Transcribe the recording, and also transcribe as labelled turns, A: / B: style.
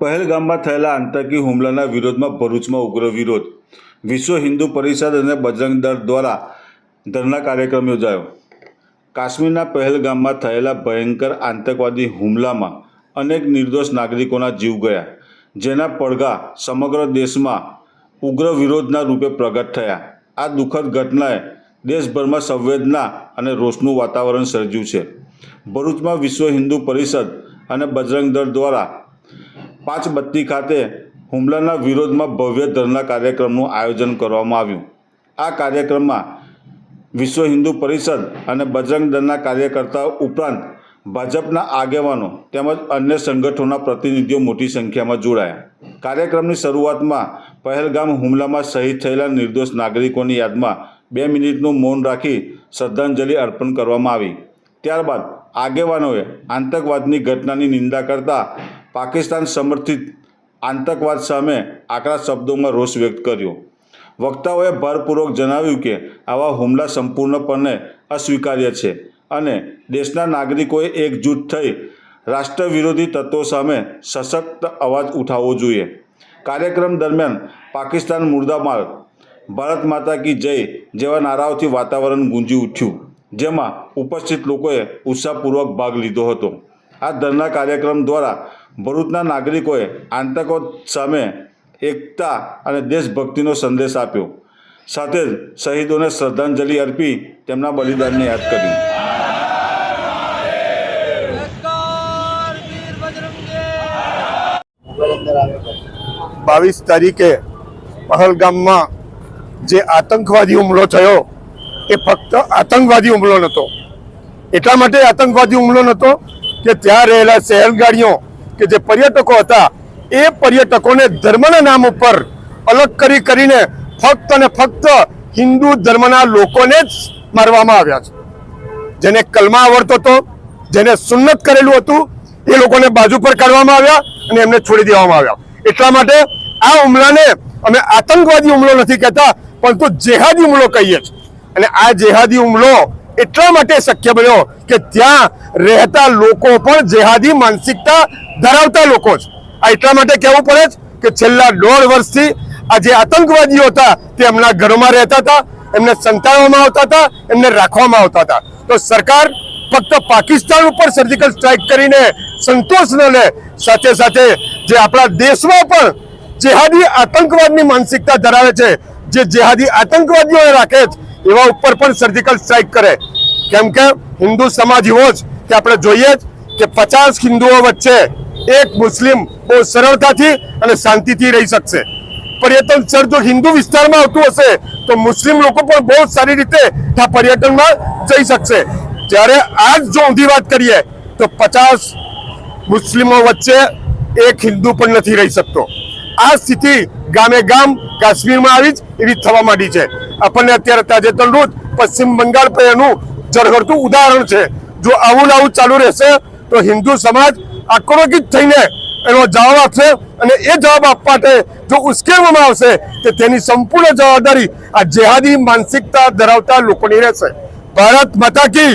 A: પહેલગામમાં થયેલા આતંકી હુમલાના વિરોધમાં ભરૂચમાં ઉગ્ર વિરોધ. વિશ્વ હિન્દુ પરિષદ અને બજરંગ દળ દ્વારા ધરના કાર્યક્રમ યોજાયો. કાશ્મીરના પહેલગામમાં થયેલા ભયંકર આતંકવાદી હુમલામાં અનેક નિર્દોષ નાગરિકોના જીવ ગયા, જેના પડઘા સમગ્ર દેશમાં ઉગ્ર વિરોધના રૂપે પ્રગટ થયા. આ દુઃખદ ઘટનાએ દેશભરમાં સંવેદના અને રોષનું વાતાવરણ સર્જ્યું છે. ભરૂચમાં વિશ્વ હિન્દુ પરિષદ અને બજરંગ દળ દ્વારા પાંચ બત્તી ખાતે હુમલાના વિરોધમાં ભવ્ય ધરના કાર્યક્રમનું આયોજન કરવામાં આવ્યું. આ કાર્યક્રમમાં વિશ્વ હિન્દુ પરિષદ અને બજરંગ દળના કાર્યકર્તાઓ ઉપરાંત ભાજપના આગેવાનો તેમજ અન્ય સંગઠનોના પ્રતિનિધિઓ મોટી સંખ્યામાં જોડાયા. કાર્યક્રમની શરૂઆતમાં પહેલગામ હુમલામાં શહીદ થયેલા નિર્દોષ નાગરિકોની યાદમાં બે મિનિટનું મૌન રાખી શ્રદ્ધાંજલિ અર્પણ કરવામાં આવી. ત્યારબાદ આગેવાનોએ આતંકવાદની ઘટનાની નિંદા કરતા પાકિસ્તાન સમર્થિત આતંકવાદ સામે આકરા શબ્દોમાં રોષ વ્યક્ત કર્યો. વક્તાઓએ ભારપૂર્વક જણાવ્યું કે આવા હુમલા સંપૂર્ણપણે અસ્વીકાર્ય છે અને દેશના નાગરિકોએ એકજૂટ થઈ રાષ્ટ્ર વિરોધી તત્વો સામે સશક્ત અવાજ ઉઠાવવો જોઈએ. કાર્યક્રમ દરમિયાન પાકિસ્તાન મુર્દાબાદ ભારત માતા કી જય જેવા નારાઓથી વાતાવરણ ગુંજી ઉઠ્યું, જેમાં ઉપસ્થિત લોકોએ ઉત્સાહપૂર્વક ભાગ લીધો હતો. આ ધરના કાર્યક્રમ દ્વારા ભરૂચના નાગરિકોએ આતંકવાદ સામે એકતા અને દેશભક્તિનો સંદેશ આપ્યો. સાથે જ શહીદોને શ્રદ્ધાંજલિ અર્પી તેમના બલિદાનને યાદ કર્યું
B: બાવીસ તારીખે પહલગામમાં જે આતંકવાદી હુમલો થયો, એ ફક્ત આતંકવાદી હુમલો નહોતો. એટલા માટે આતંકવાદી હુમલો નહોતો કે ત્યાં રહેલા સહેલગાડીઓ કે જે પર્યટકો હતા, એ પર્યટકોને ધર્મના નામ ઉપર અલગ કરી કરીને ફક્ત અને ફક્ત હિન્દુ ધર્મના લોકોને જ મારવામાં આવ્યા છે. જેને કલમા આવડતો હતો, જેને સુન્નત કરેલું હતું, એ લોકોને બાજુ પર કાઢવામાં આવ્યા અને એમને છોડી દેવામાં આવ્યા. એટલા માટે આ હુમલાને અમે આતંકવાદી હુમલો નથી કહેતા, પરંતુ જેહાદી હુમલો કહીએ છીએ. અને આ જેહાદી હુમલો એટલા માટે શક્ય બન્યો કે ત્યાં રહેતા લોકો પણ જેહાદી માનસિકતા ધરાવતા લોકો જ. આ એટલા માટે કહેવું પડે છે કે છેલ્લા દોઢ વર્ષથી આ જે આતંકવાદીઓ હતા તે એમના ઘરોમાં રહેતા હતા, એમને સંતાડવામાં આવતા હતા, એમને રાખવામાં આવતા હતા. તો સરકાર ફક્ત પાકિસ્તાન ઉપર સર્જિકલ સ્ટ્રાઇક કરીને સંતોષ ન લે, સાથે સાથે જે આપણા દેશમાં પણ જેહાદી આતંકવાદની માનસિકતા ધરાવે છે, જે જેહાદી આતંકવાદીઓને રાખે છે એવા ઉપર પણ સર્જિકલ સ્ટ્રાઇક કરે. કેમ કે હિન્દુ સમાજ એવો જ કે આપણે જોઈએ જ કે પચાસ હિન્દુઓ વચ્ચે એક મુસ્લિમ બહુ સરળતાથી અને શાંતિથી રહી શકશે. પર્યટન સ્થળ જો હિન્દુ વિસ્તારમાં આવતું હશે, તો મુસ્લિમ લોકો પણ બહુ સારી રીતે આ પર્યટનમાં જઈ શકશે. જ્યારે આજ જો ઊંધી વાત કરીએ, તો પચાસ મુસ્લિમો વચ્ચે એક હિન્દુ પણ નથી રહી શકતો. આ સ્થિતિ ગામે ગામ કાશ્મીરમાં આવી જ એવી થવા માંડી છે. આપણને અત્યારે તાજેતરનું જ પશ્ચિમ બંગાળ પર એનું જળઘડતું ઉદાહરણ છે. જો આવું ને આવું ચાલુ રહેશે, તો હિન્દુ સમાજ આક્રોશિત થઈને એનો જવાબ આપશે અને એ જવાબ આપવા માટે જો ઉશ્કેરવામાં આવશે કે તેની સંપૂર્ણ જવાબદારી આ જેહાદી માનસિકતા ધરાવતા લોકોની રહેશે. ભારત માતા કી